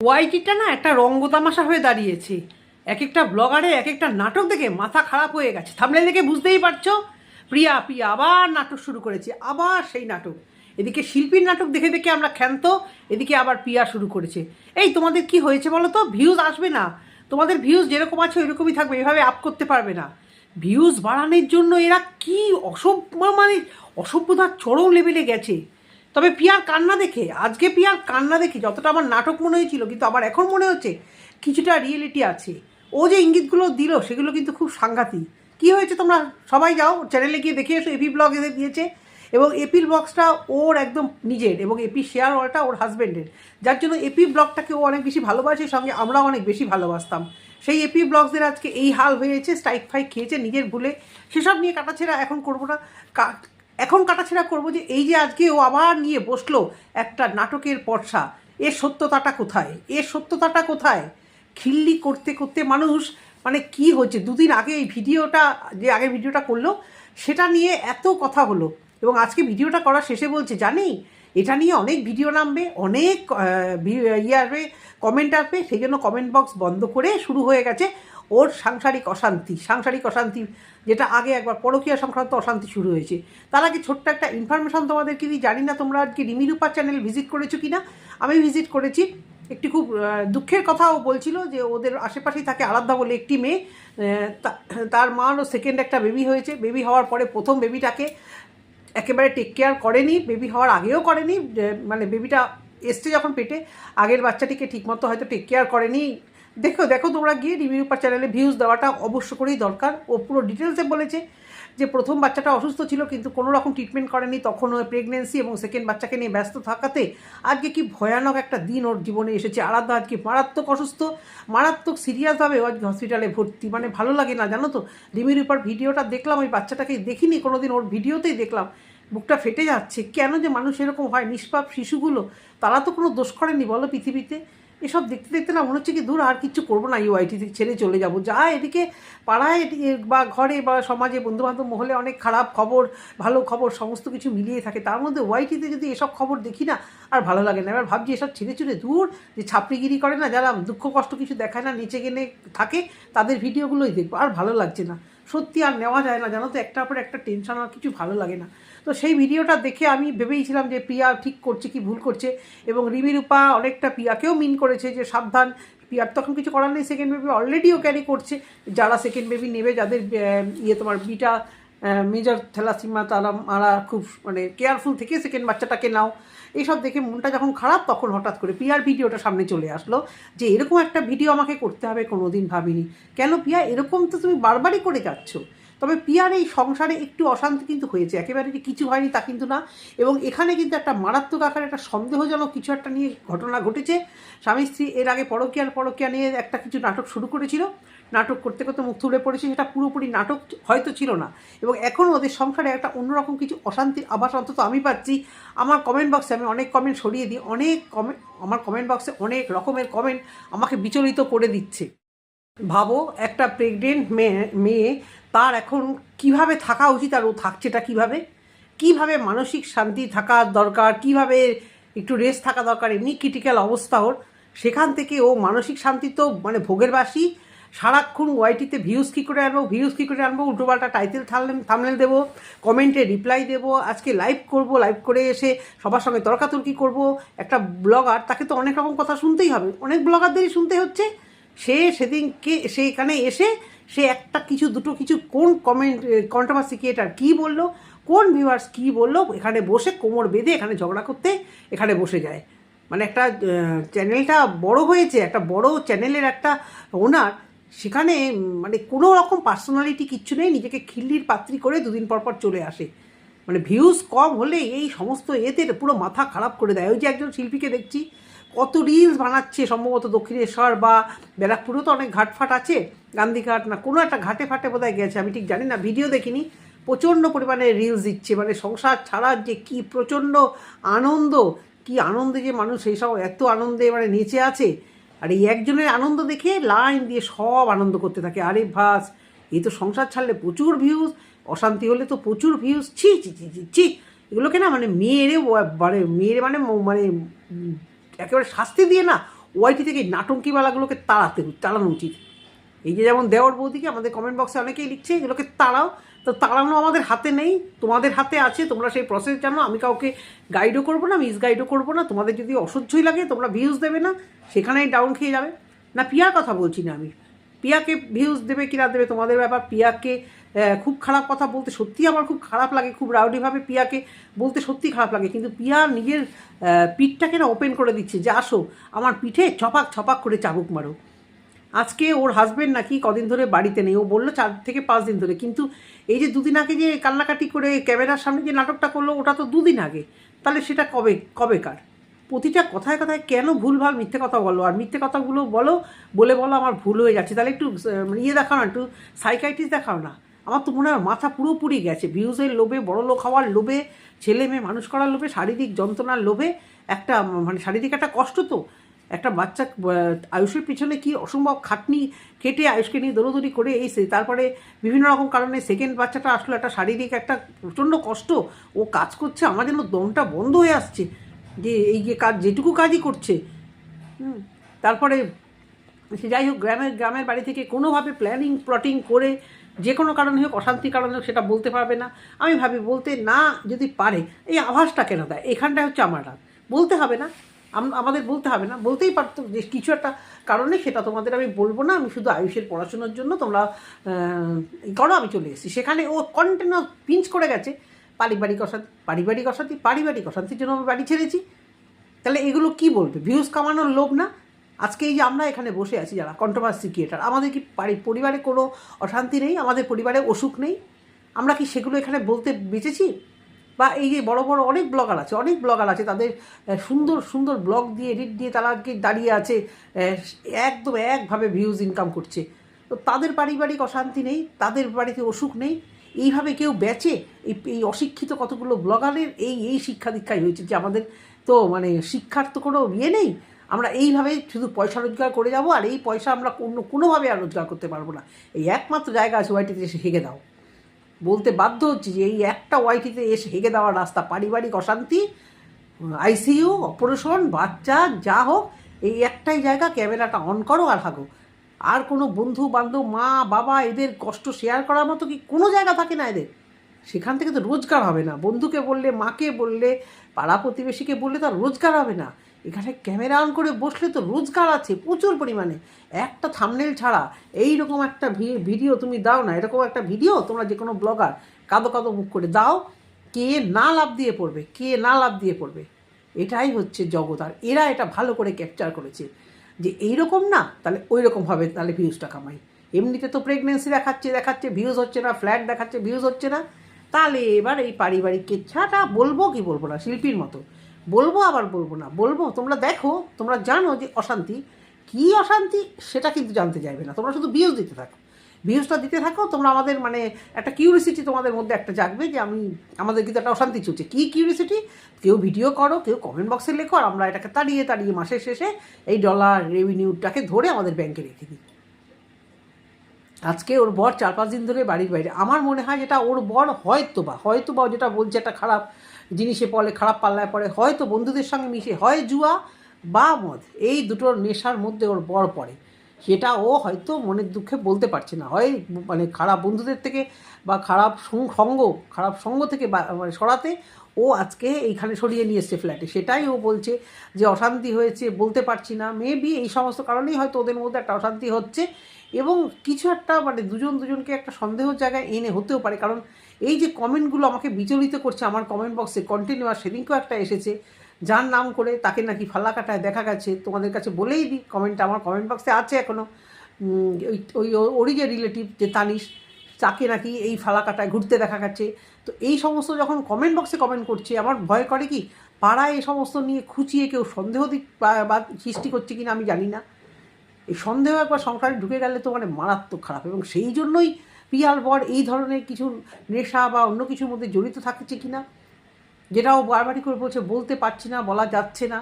ওয়াইটিটা না একটা রঙ্গ তামাশা হয়ে দাঁড়িয়েছে। এক একটা ব্লগারে এক একটা নাটক দেখে মাথা খারাপ হয়ে গেছে। থামলে দেখে বুঝতেই পারছ? প্রিয়া প্রিয়া, আবার নাটক শুরু করেছে। আবার সেই নাটক। এদিকে শিল্পীর নাটক দেখে দেখে আমরা ক্ষান্ত, এদিকে আবার প্রিয়া শুরু করেছে। এই, তোমাদের কি হয়েছে বলো তো? ভিউজ আসবে না। তোমাদের ভিউজ যেরকম আছে ওইরকমই থাকবে, এভাবে আপ করতে পারবে না। ভিউজ বাড়ানোর জন্য এরা কি অসভ্য মানে অসভ্যতার চরম লেভেলে গেছে। তবে পিয়ার কান্না দেখে, আজকে পিয়ার কান্না দেখে যতটা আমার নাটক মনে হয়েছিল, কিন্তু আবার এখন মনে হচ্ছে কিছুটা রিয়েলিটি আছে। ও যে ইঙ্গিতগুলো দিল, সেগুলো কিন্তু খুব সাংঘাতিক। কী হয়েছে তোমরা সবাই যাও চ্যানেলে গিয়ে দেখে এসো এপি ব্লগ এদের দিয়েছে। এবং এপির ব্লগসটা ওর একদম নিজের এবং এপি শেয়ার ওয়ালটা ওর হাজব্যান্ডের যার জন্য এপি ব্লগটাকে ও অনেক বেশি ভালোবাসে সঙ্গে আমরাও অনেক বেশি ভালোবাসতাম। সেই এপি ব্লগসদের আজকে এই হাল হয়েছে স্ট্রাইক ফাইক খেয়েছে নিজের ভুলে। সেসব নিয়ে কাটা কাটাছেড়া এখন করব না। এখন কাটাছেড়া করব যে এই যে আজকে ও আবার নিয়ে বসল একটা নাটকের পর্সা এর সত্যতাটা কোথায়? এর সত্যতাটা কোথায়? খিল্লি করতে করতে মানুষ মানে কি হচ্ছে? দুদিন আগে এই ভিডিওটা, যে আগের ভিডিওটা করল, সেটা নিয়ে এত কথা হলো। এবং আজকে ভিডিওটা করার শেষে বলছে, জানি, এটা নিয়ে অনেক ভিডিও নামবে, অনেক ইয়ে আসবে কমেন্ট আসবে, সেই জন্য কমেন্ট বক্স বন্ধ করে শুরু হয়ে গেছে। ওর সাংসারিক অশান্তি সাংসারিক অশান্তি যেটা আগে একবার পরকীয়া সংক্রান্ত অশান্তি শুরু হয়েছে। তার আগে ছোট্ট একটা ইনফরমেশন তোমাদেরকে দিই, জানি না তোমরা আজকে রিমিরূপা চ্যানেল ভিজিট করেছ কি না আমি ভিজিট করেছি, একটি খুব দুঃখের কথাও বলছিল যে ওদের আশেপাশেই থাকে আরাধ্যা বলে একটি মেয়ে তার মারও সেকেন্ড একটা বেবি হয়েছে। বেবি হওয়ার পরে প্রথম বেবিটাকে একেবারে টেক কেয়ার করেনি বেবি হওয়ার আগেও করেনি মানে বেবিটা এসছে যখন পেটে, আগের বাচ্চাটিকে ঠিকমতো হয়তো টেক কেয়ার করেনি। দেখো দেখো তোমরা গিয়ে রিভিউপার চ্যানেলে ভিউজ দেওয়াটা অবশ্য করেই দরকার। ও পুরো ডিটেলসে বলেছে যে প্রথম বাচ্চাটা অসুস্থ ছিল কিন্তু কোনো রকম ট্রিটমেন্ট করেনি, তখন ওই প্রেগনেন্সি এবং সেকেন্ড বাচ্চাকে নিয়ে ব্যস্ত থাকাতে আজকে কি ভয়ানক একটা দিন ওর জীবনে এসেছে। আলাদা আজকে মারাত্মক অসুস্থ, মারাত্মক সিরিয়াসভাবে আজকে হসপিটালে ভর্তি। মানে ভালো লাগে না, জানো তো? রিমির উপর ভিডিওটা দেখলাম, ওই বাচ্চাটাকে দেখিনি, কোনোদিন ওর ভিডিওতেই দেখলাম। বুকটা ফেটে যাচ্ছে। কেন যে মানুষ এরকম হয়? নিষ্পাপ শিশুগুলো, তারা তো কোনো দোষ করেনি বলো পৃথিবীতে। এসব দেখতে দেখতে না মনে হচ্ছে কি দূর আর কিচ্ছু করব না ইউআইটি থেকে ছেড়ে চলে যাব। যা এদিকে পাড়ায় বা ঘরে বা সমাজে বন্ধুবান্ধব মহলে অনেক খারাপ খবর, ভালো খবর, সমস্ত কিছু মিলিয়ে থাকে, তার মধ্যে ওয়াইটিতে যদি এসব খবর দেখি না, আর ভালো লাগে না। এবার ভাবছি এসব ছেড়ে চুড়ে দূর যে ছাপড়িগিরি করে না, যারা দুঃখ কষ্ট কিছু দেখায় না, নিচে গেলে থাকে, তাদের ভিডিওগুলোই দেখব, আর ভালো লাগছে না। সত্যি আর নেওয়া যায় না, জানো তো? একটার পর একটা টেনশন আর কিছু ভালো লাগে না। তো সেই ভিডিওটা দেখে আমি ভেবেইছিলাম যে প্রিয়া ঠিক করছে কি ভুল করছে এবং রিমিরূপা অনেকটা প্রিয়াকেও মিন করেছে যে সাবধান। প্রিয়ার তখন কিছু করার নেই সেকেন্ড বেবি অলরেডিও ক্যারি করছে। যারা সেকেন্ড বেবি নেবে, যাদের ইয়ে তোমার বিটা মেজর থ্যালাসিমা তারা মারা খুব মানে কেয়ারফুল থেকে সেকেন্ড বাচ্চাটাকে নাও। এইসব দেখে মনটা যখন খারাপ, তখন হঠাৎ করে পিয়ার ভিডিওটা সামনে চলে আসলো যে এরকম একটা ভিডিও আমাকে করতে হবে, কোনোদিন ভাবিনি। কেন পিয়া? এরকম তো তুমি বারবারই করে যাচ্ছ। তবে পিয়ার এই সংসারে একটু অশান্তি কিন্তু হয়েছে। একেবারে যে কিছু হয়নি তা কিন্তু না। এবং এখানে কিন্তু একটা মারাত্মক আকারে একটা সন্দেহজনক কিছু একটা নিয়ে ঘটনা ঘটেছে। স্বামী স্ত্রী এর আগে পরকীয়ার পরকীয়া নিয়ে একটা কিছু নাটক শুরু করেছিল। নাটক করতে করতে মুখ তুলে পড়েছে। সেটা পুরোপুরি নাটক হয়তো ছিল না। এবং এখন ওদের সংসারে একটা অন্যরকম কিছু অশান্তির আভাস অন্তত আমি পাচ্ছি। আমার কমেন্ট বক্সে আমি অনেক কমেন্ট সরিয়ে দিই। অনেক কমেন্ট আমার কমেন্ট বক্সে অনেক রকমের কমেন্ট আমাকে বিচলিত করে দিচ্ছে। ভাবো, একটা প্রেগনেন্ট মেয়ে মেয়ে তার এখন কীভাবে থাকা উচিত আর ও থাকছেটা কীভাবে? কীভাবে মানসিক শান্তি থাকা দরকার? কীভাবে একটু রেস্ট থাকা দরকার? এমনি ক্রিটিক্যাল অবস্থা ওর। সেখান থেকে ও মানসিক শান্তি তো মানে ভোগের বাসি। সারাক্ষণ ওয়াইটিতে ভিউজ কী করে আনব ভিউজ কী করে আনব, উল্টোপাল্টা টাইটেল থামলেন থামলেন দেবো কমেন্টে রিপ্লাই দেবো, আজকে লাইভ করব লাইভ করে এসে সবার সঙ্গে তর্কাতর্কি করব। একটা ব্লগার তাকে তো অনেক রকম কথা শুনতেই হবে। অনেক ব্লগারদেরই শুনতে হচ্ছে। সে সেদিনকে সে এখানে এসে সে একটা কিছু, দুটো কিছু কোন কমেন্ট কন্ট্রোভার্সি ক্রিয়েটার কী বলল, কোন ভিউয়ার্স কী বলল, এখানে বসে কোমর বেঁধে এখানে ঝগড়া করতে এখানে বসে যায়। মানে একটা চ্যানেলটা বড় হয়েছে, একটা বড় চ্যানেলের একটা ওনার সেখানে মানে কোনো রকম পার্সোনালিটি কিচ্ছু নেই, নিজেকে খিল্লির পাত্রী করে দুদিন পর পর চলে আসে। মানে ভিউজ কম হলে এই সমস্ত এতে পুরো মাথা খারাপ করে দেয়। ওই যে একজন শিল্পীকে দেখছি কত রিলস বানাচ্ছে সম্ভবত দক্ষিণেশ্বর বা ব্যারাকপুরেও তো অনেক ঘাটফাট আছে গান্ধীঘাট না, কোনো একটা ঘাটে ফাটে বোধহয় গেছে, আমি ঠিক জানি না, ভিডিও দেখিনি, প্রচণ্ড পরিমাণে রিলস দিচ্ছে মানে সংসার ছাড়ার যে কি প্রচণ্ড আনন্দ, কি আনন্দে যে মানুষ সেই সব এত আনন্দে মানে নেচে আছে, আর এই একজনের আনন্দ দেখে লাইন দিয়ে সব আনন্দ করতে থাকে, আরে ভাস এই তো সংসার ছাড়লে প্রচুর ভিউজ অশান্তি হলে তো প্রচুর ভিউজ ছি ছি ছি ছি এগুলোকে না মানে মেয়েরে মানে মেয়েরে মানে মানে একেবারে শাস্তি দিয়ে না ওয়াইটি থেকে নাটঙ্কিওয়ালাগুলোকে তাড়াতে তাড়ানো উচিত। এই যে যেমন দেওয়ার বৌদিকে আমাদের কমেন্ট বক্সে অনেকেই লিখছে, এগুলোকে তাড়াও। তো তাড়ানো আমাদের হাতে নেই, তোমাদের হাতে আছে, তোমরা সেই প্রসেস জানো, আমি কাউকে গাইডও করব না মিসগাইডও করব না, তোমাদের যদি অসহ্যই লাগে, তোমরা ভিউজ দেবে না, সেখানেই ডাউন খেয়ে যাবে। না, পিয়ার কথা বলছি না আমি। পিয়াকে ভিউজ দেবে কিনা দেবে, তোমাদের ব্যাপার, পিয়াকে খুব খারাপ কথা বলতে সত্যি আমার খুব খারাপ লাগে, খুব রাউডিভাবে পিয়াকে বলতে সত্যি খারাপ লাগে। কিন্তু পিয়া নিজের পিঠটাকে না ওপেন করে দিচ্ছে যে, আসো, আমার পিঠে ছপাক ছপাক করে চাবুক মারো। আজকে ওর হাজবেন্ড নাকি কদিন ধরে বাড়িতে নেই, ও বলল চার থেকে পাঁচ দিন ধরে। কিন্তু এই যে দুদিন আগে যে কান্নাকাটি করে ক্যামেরার সামনে যে নাটকটা করল, ওটা তো দুদিন আগে। তাহলে সেটা কবে কবেকার প্রতিটা কথায় কথায় কেন ভুলভাল মিথ্যে কথা বলো? আর মিথ্যে কথাগুলো বলো, বলে বলো আমার ভুল হয়ে যাচ্ছে। তাহলে একটু ইয়ে দেখাও না, একটু সাইকাইটিস দেখাও না। আমার তো মনে হয় মাথা পুরোপুরি গেছে। ভিউজের লোভে, বড় লোক হওয়ার লোভে, ছেলে মেয়ে, মানুষ করার লোভে, শারীরিক যন্ত্রণার লোভে একটা মানে শারীরিক একটা কষ্ট তো। একটা বাচ্চা আয়ুষের পিছনে কি অসম্ভব খাটনি কেটে আয়ুষকে নিয়ে দৌড়দৌড়ি করে এসে, তারপরে বিভিন্ন রকম কারণে সেকেন্ড বাচ্চাটা আসলো, একটা শারীরিক একটা প্রচণ্ড কষ্ট। ও কাজ করছে, আমার যেন দমটা বন্ধ হয়ে আসছে। যে এই যে কাজ, যেটুকু কাজই করছে। তারপরে সে যাই হোক, গ্রামের গ্রামের বাড়ি থেকে কোনোভাবে প্ল্যানিং প্লটিং করে যে কোনো কারণে হোক, অশান্তির কারণে হোক, সেটা বলতে পারবে না। আমি ভাবি, বলতে না যদি পারে, এই আভাসটা কেন দেয়? এখানটায় হচ্ছে আমার রাগ। বলতে হবে না। আমাদের বলতে হবে না। বলতেই পারতো যে কিছু একটা কারণে, সেটা তোমাদের আমি বলব না। আমি শুধু আয়ুষের পড়াশোনার জন্য তোমরা করো, আমি চলে এসেছি। সেখানে ও কন্টিনিউ পিঞ্চ করে গেছে। পারিবারিক অশান্তি পারিবারিক অশান্তি, পারিবারিক অশান্তির জন্য আমি বাড়ি ছেড়েছি। তাহলে এগুলো কি বলবে? ভিউজ কামানোর লোভ না? আজকে এই যে আমরা এখানে বসে আছি যারা কন্ট্রোভার্সি ক্রিয়েটার আমাদের কি পারি- পরিবারে কোনো অশান্তি নেই? আমাদের পরিবারে অসুখ নেই? আমরা কি সেগুলো এখানে বলতে বেঁচেছি? বা এই যে বড় বড় অনেক ব্লগার আছে, অনেক ব্লগার আছে, তাদের সুন্দর সুন্দর ব্লগ দিয়ে এডিট দিয়ে তারা কি দাঁড়িয়ে আছে একদম একভাবে ভিউজ ইনকাম করছে। তো তাদের পারিবারিক অশান্তি নেই, তাদের বাড়িতে অসুখ নেই, এইভাবে কেউ বেচে? এই এই অশিক্ষিত কতগুলো ব্লগারের এই এই শিক্ষা দীক্ষাই হয়েছে যে আমাদের তো মানে শিক্ষার তো কোনো ইয়ে নেই? আমরা এইভাবে শুধু পয়সা রোজগার করে যাব আর এই পয়সা আমরা অন্য কোনোভাবে আর রোজগার করতে পারব না। এই একমাত্র জায়গা আছে ওয়াইটিতে এসে হেগে দাও। বলতে বাধ্য হচ্ছি যে এই একটা ওয়াইটিতে এসে হেগে দেওয়ার রাস্তা, পারিবারিক অশান্তি আইসিইউ অপারেশন বাচ্চা, যা হোক, এই একটাই জায়গা, ক্যামেরাটা অন করো আর হাগো। আর কোনো বন্ধু, বান্ধব, মা, বাবা, এদের কষ্ট শেয়ার করার মতো কি কোনো জায়গা থাকে না এদের? সেখান থেকে তো রোজগার হবে না। বন্ধুকে বললে, মাকে বললে, পাড়া প্রতিবেশীকে বললে তো আর রোজগার হবে না। এখানে ক্যামেরা অন করে বসলে তো রোজগার আছে, প্রচুর পরিমাণে। একটা থামনেল ছাড়া এই রকম একটা ভিডিও তুমি দাও না, এরকম একটা ভিডিও তোমরা যে কোনো ব্লগার কাদো কাদো মুখ করে দাও, কে না লাভ দিয়ে পড়বে, কে না লাভ দিয়ে পড়বে, এটাই হচ্ছে জগৎ। আর এরা এটা ভালো করে ক্যাপচার করেছে যে এই রকম না, তাহলে ওই রকম হবে, তাহলে ভিউজটা কামাই। এমনিতে তো প্রেগনেন্সি দেখাচ্ছে দেখাচ্ছে ভিউজ হচ্ছে না ফ্ল্যাট দেখাচ্ছে ভিউজ হচ্ছে না। তাহলে এবার এই পারিবারিক কেচ্ছাটা বলব কি বলব না, শিল্পীর মতো। বলব আবার বলব না, বলব, তোমরা দেখো, তোমরা জানো যে অশান্তি, কী অশান্তি সেটা কিন্তু জানতে চাইবে না, তোমরা শুধু ভিউজ দিতে থাকো। ভিউজটা দিতে থাকো, তোমরা আমাদের মানে একটা কিউরিসিটি তোমাদের মধ্যে একটা জাগবে যে আমি, আমাদের কিন্তু একটা অশান্তি চলছে। কী কিউরিসিটি কেউ ভিডিও করো, কেউ কমেন্ট বক্সে লেখো, আর আমরা এটাকে তাড়িয়ে তাড়িয়ে মাসের শেষে এই ডলার রেভিনিউটাকে ধরে আমাদের ব্যাংকে রেখে দিই। আজকে ওর বর চার পাঁচ দিন ধরে বাড়ির বাইরে। আমার মনে হয় যেটা ওর বর হয়তো বা হয়তো বা যেটা বলছে একটা খারাপ জিনিসে পড়ে খারাপ পাল্লায় পড়ে, হয়তো বন্ধুদের সঙ্গে মিশে, হয় জুয়া বা মদ, এই দুটোর নেশার মধ্যে ওর বর পড়ে। সেটা ও হয়তো মনের দুঃখে বলতে পারছে না। হয় মানে খারাপ বন্ধুদের থেকে বা খারাপ সঙ্গ খারাপ সঙ্গ থেকে মানে সরাতে ও আজকে এইখানে সরিয়ে নিয়ে এসছে ফ্ল্যাটে সেটাই ও বলছে যে, অশান্তি হয়েছে, বলতে পারছি না। মেবি এই সমস্ত কারণেই হয়তো ওদের মধ্যে একটা অশান্তি হচ্ছে। এবং কিছু একটা মানে দুজন দুজনকে একটা সন্দেহ জায়গায় এনে হতেও পারে। কারণ এই যে কমেন্টগুলো আমাকে বিচলিত করছে, আমার কমেন্ট বক্সে কন্টিনিউয়াস সেদিনকেও একটা এসেছে, যার নাম করে তাকে নাকি ফাল্লা কাটায় দেখা গেছে, তোমাদের কাছে বলেই দিই কমেন্টটা আমার কমেন্ট বক্সে আছে এখনও ওই ওই ওরই যে রিলেটিভ যে তানিশ, তাকে নাকি এই ফালাকাটায় ঘুরতে দেখা গেছে। তো এই সমস্ত যখন কমেন্ট বক্সে কমেন্ট করছে, আমার ভয় করে কি, পাড়ায় এই সমস্ত নিয়ে খুঁচিয়ে কেউ সন্দেহ দিক বা, সৃষ্টি করছে কিনা আমি জানি না। এই সন্দেহ একবার সংসারে ঢুকে গেলে তো মানে মারাত্মক খারাপ এবং সেই জন্যই পিয়াল বর এই ধরনের কিছু নেশা বা অন্য কিছুর মধ্যে জড়িত থাকছে কিনা, যেটাও বারবারই করে বলছে, বলতে পারছি না, বলা যাচ্ছে না।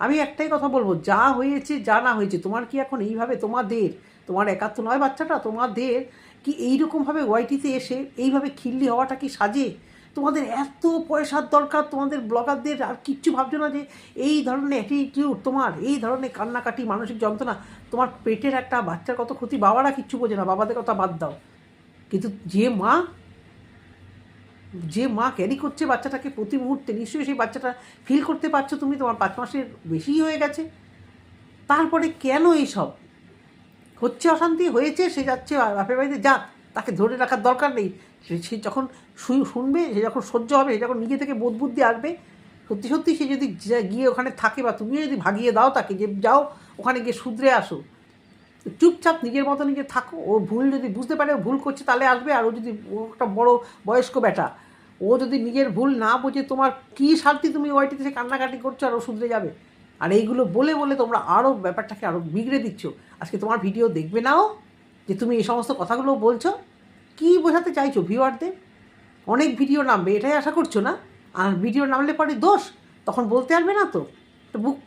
আমি একটাই কথা বলব, যা হয়েছে, যা না হয়েছে, তোমার কি এখন এইভাবে তোমাদের, তোমার একাত্ম নয় বাচ্চাটা, তোমাদের কি এইরকমভাবে ওয়াইটিতে এসে এইভাবে খিল্লি হওয়াটা কি সাজে? তোমাদের এত পয়সার দরকার, তোমাদের ব্লগারদের আর কিচ্ছু ভাবছ না যে এই ধরনের অ্যাটিটিউড তোমার, এই ধরনের কান্নাকাটি, মানসিক যন্ত্রণা, তোমার পেটের একটা বাচ্চার কত ক্ষতি, বাবারা কিচ্ছু বোঝে না, বাবাদের কথা বাদ দাও। কিন্তু যে মা যে মা ক্যারি করছে বাচ্চাটাকে প্রতি মুহূর্তে, নিশ্চয়ই সেই বাচ্চাটা ফিল করতে পারছ তুমি, তোমার পাঁচ মাসের বেশি হয়ে গেছে। তারপরে কেন এইসব? হচ্ছে অশান্তি, হয়েছে, সে যাচ্ছে বাপের বাড়িতে, যাক। তাকে ধরে রাখার দরকার নেই। সে যখন শুনবে, সে যখন সহ্য হবে, সে যখন নিজে থেকে বোধ বুদ্ধি আসবে, সত্যি সত্যি সে যদি গিয়ে ওখানে থাকে বা তুমিও যদি ভাগিয়ে দাও তাকে, যে যাও, ওখানে গিয়ে শুধরে আসো। চুপচাপ নিজের মতো নিজে থাকো। ও ভুল যদি বুঝতে পারে ভুল করছে, তাহলে আসবে। আর ও যদি ও একটা বড় বয়স্ক বেটা ও যদি নিজের ভুল না বুঝে তোমার কী শান্তি তুমি ওয়াইটিতে সে কান্নাকাটি করছ আর ও শুধরে যাবে? আর এইগুলো বলে বলে তোমরা আরও ব্যাপারটাকে আরও বিগড়ে দিচ্ছ। আজকে তোমার ভিডিও দেখবে নাও যে তুমি এই সমস্ত কথাগুলো বলছো, কী বোঝাতে চাইছো ভিউয়ারদের অনেক ভিডিও নামবে, এটাই আশা করছ না? আর ভিডিও নামলে পরে দোষ? তখন বলতে পারবে না তো? বুক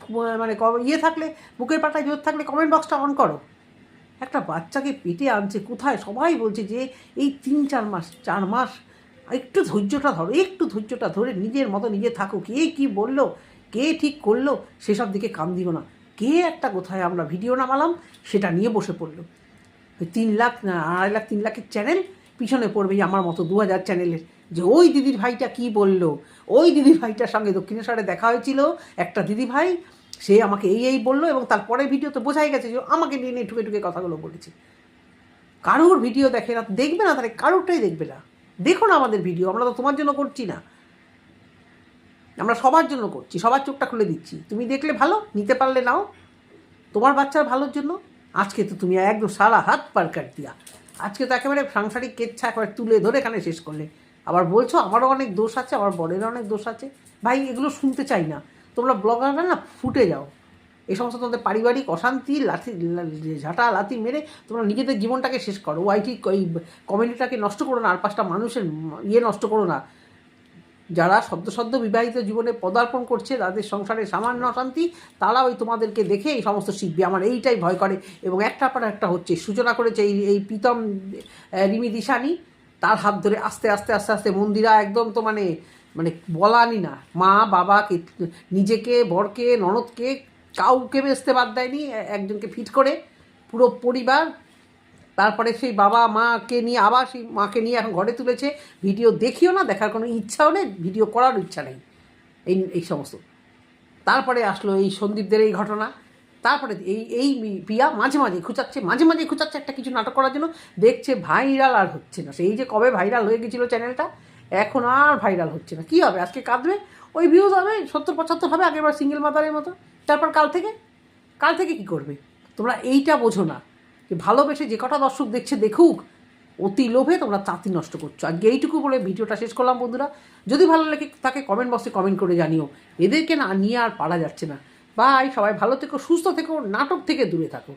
মানে ইয়ে থাকলে, বুকের পাটায় জোর থাকলে কমেন্ট বক্সটা অন করো। একটা বাচ্চাকে পেটে আনছে কোথায়? সবাই বলছে যে এই তিন, চার মাস চার মাস, একটু ধৈর্যটা ধরো, একটু ধৈর্যটা ধরে নিজের মতো নিজে থাকো। কে কি বলল? কে ঠিক করল? সেসব দিকে কান দিও না। কে একটা কোথায় আমরা ভিডিও নামালাম, সেটা নিয়ে বসে পড়ল। তিন লাখ না আড়াই লাখ, তিন লাখের চ্যানেল পিছনে পড়বে আমার মতো দু হাজার চ্যানেলের যে ওই দিদির ভাইটা কি বলল? ওই দিদির ভাইটার সঙ্গে দক্ষিণেশ্বরে দেখা হয়েছিল, একটা দিদি ভাই, সে আমাকে এই এই বলল এবং তারপরে ভিডিও তো বোঝাই গেছে যে আমাকে নিয়ে নিয়ে ঠুকে ঠুকে কথাগুলো বলেছে। কারোর ভিডিও দেখে না, দেখবে না, তাহলে কারোরটাই দেখবে না। দেখো না আমাদের ভিডিও আমরা তো তোমার জন্য করছি না। আমরা সবার জন্য করছি, সবার চোখটা খুলে দিচ্ছি। তুমি দেখলে ভালো, নিতে পারলে নাও। তোমার বাচ্চার ভালোর জন্য আজকে তো তুমি একদম সারা হাত পার কাট দিয়া। আজকে তো একেবারে সাংসারিক কেচ্ছা একেবারে তুলে ধরে এখানে শেষ করলে। আবার বলছো আমারও অনেক দোষ আছে, আমার বরেরও অনেক দোষ আছে। ভাই, এগুলো শুনতে চাই না। তোমরা ব্লগাররা না ফুটে যাও। এই সমস্ত তোমাদের পারিবারিক অশান্তি, লাথি, ঝাঁটা, লাথি মেরে তোমরা নিজেদের জীবনটাকে শেষ করো। ওয়াইটি এই কমিউনিটাকে নষ্ট করো না, আর পাঁচটা মানুষের ইয়ে নষ্ট করো না। যারা সদ্য সদ্য বিবাহিত জীবনে পদার্পণ করছে, তাদের সংসারে সামান্য অশান্তি তারা ওই তোমাদেরকে দেখে এই সমস্ত শিখবে আমার এইটাই ভয় করে। এবং একটা পর একটা হচ্ছে, সূচনা করেছে এই এই প্রীতম রিমি দিশানি। তার হাত ধরে আস্তে আস্তে আস্তে আস্তে মন্দিরা একদম তো মানে মানে বলানি না। মা, বাবাকে, নিজেকে, বরকে, ননদকে কাউকে বেচতে বাদ দেয়নি একজনকে ফিট করে। পুরো পরিবার তারপরে সেই বাবা মাকে নিয়ে আবার সেই মাকে নিয়ে এখন ঘরে তুলেছে। ভিডিও দেখিও না, দেখার কোনো ইচ্ছাও নেই, ভিডিও করার ইচ্ছা নেই। এই এই সমস্ত। তারপরে আসলো এই সন্দীপদের এই ঘটনা। তারপরে এই এই পিয়া মাঝে মাঝে খুঁচাচ্ছে, মাঝে মাঝে খুঁচাচ্ছে একটা কিছু নাটক করার জন্য, দেখছে ভাইরাল আর হচ্ছে না। সেই যে কবে ভাইরাল হয়ে গেছিল চ্যানেলটা, এখন আর ভাইরাল হচ্ছে না। কী হবে? আজকে কাঁদবে? ওই ভিউজ হবে, সত্তর পঁচাত্তর হবে আগেরবার সিঙ্গেল মাদারের মতো। তারপর কাল থেকে? কাল থেকে কি করবে? তোমরা এইটা বোঝো না। যে ভালোবেসে যে কটা দর্শক দেখছে, দেখুক, অতি লোভে তোমরা তাঁতি নষ্ট করছ। আর এইটুকু বলে ভিডিওটা শেষ করলাম, বন্ধুরা। যদি ভালো লাগে তাকে কমেন্ট বক্সে কমেন্ট করে জানিও। এদেরকে না নিয়ে আর পারা যাচ্ছে না। বাই সবাই ভালো থেকো, সুস্থ থেকো, নাটক থেকে দূরে থাকো।